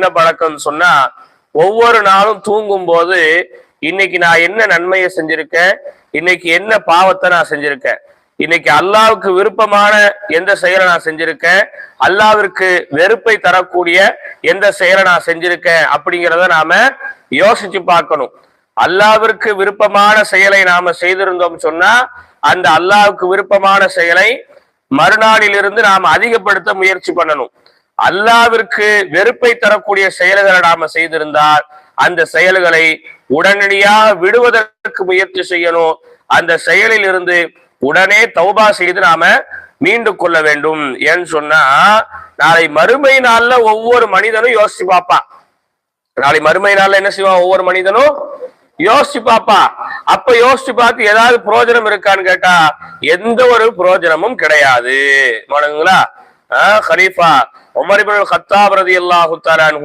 என்ன பழக்கம்னு சொன்னா ஒவ்வொரு நாளும் தூங்கும் போது இன்னைக்கு நான் என்ன நன்மையை செஞ்சிருக்கேன் இன்னைக்கு என்ன பாவத்தை நான் செஞ்சிருக்கேன். இன்னைக்கு அல்லாவுக்கு விருப்பமான எந்த செயலை நான் செஞ்சிருக்கேன் அல்லாவிற்கு வெறுப்பை தரக்கூடிய எந்த செயலை நான் செஞ்சிருக்கேன் அப்படிங்கிறத நாம யோசிச்சு பார்க்கணும். அல்லாவிற்கு விருப்பமான செயலை நாம செய்திருந்தோம் சொன்னா அந்த அல்லாவுக்கு விருப்பமான செயலை மறுநாளிலிருந்து நாம் அதிகப்படுத்த முயற்சி பண்ணணும். அல்லாவிற்கு வெறுப்பை தரக்கூடிய செயல்களை நாம செய்திருந்தால் அந்த செயல்களை உடனடியாக விடுவதற்கு முயற்சி செய்யணும். அந்த செயலில் இருந்து உடனே தௌபா செய்து நாம மீண்டு கொள்ள வேண்டும். ஏன்னு சொன்னா நாளை மறுமை நாள்ல ஒவ்வொரு மனிதனும் யோசிச்சு பார்ப்பான் நாளை மறுமை நாள்ல என்ன செய்வான் ஒவ்வொரு மனிதனும் யோசிச்சு பாப்பா. அப்ப யோசிச்சு பார்த்து ஏதாவது பிரயோஜனம் இருக்கான்னு கேட்டா எந்த ஒரு புரோஜனமும் கிடையாது. மானுங்களா? ஹலீஃபா உமர் இப்னு கத்தாப் ரலியல்லாஹு தஆலா அன்ஹு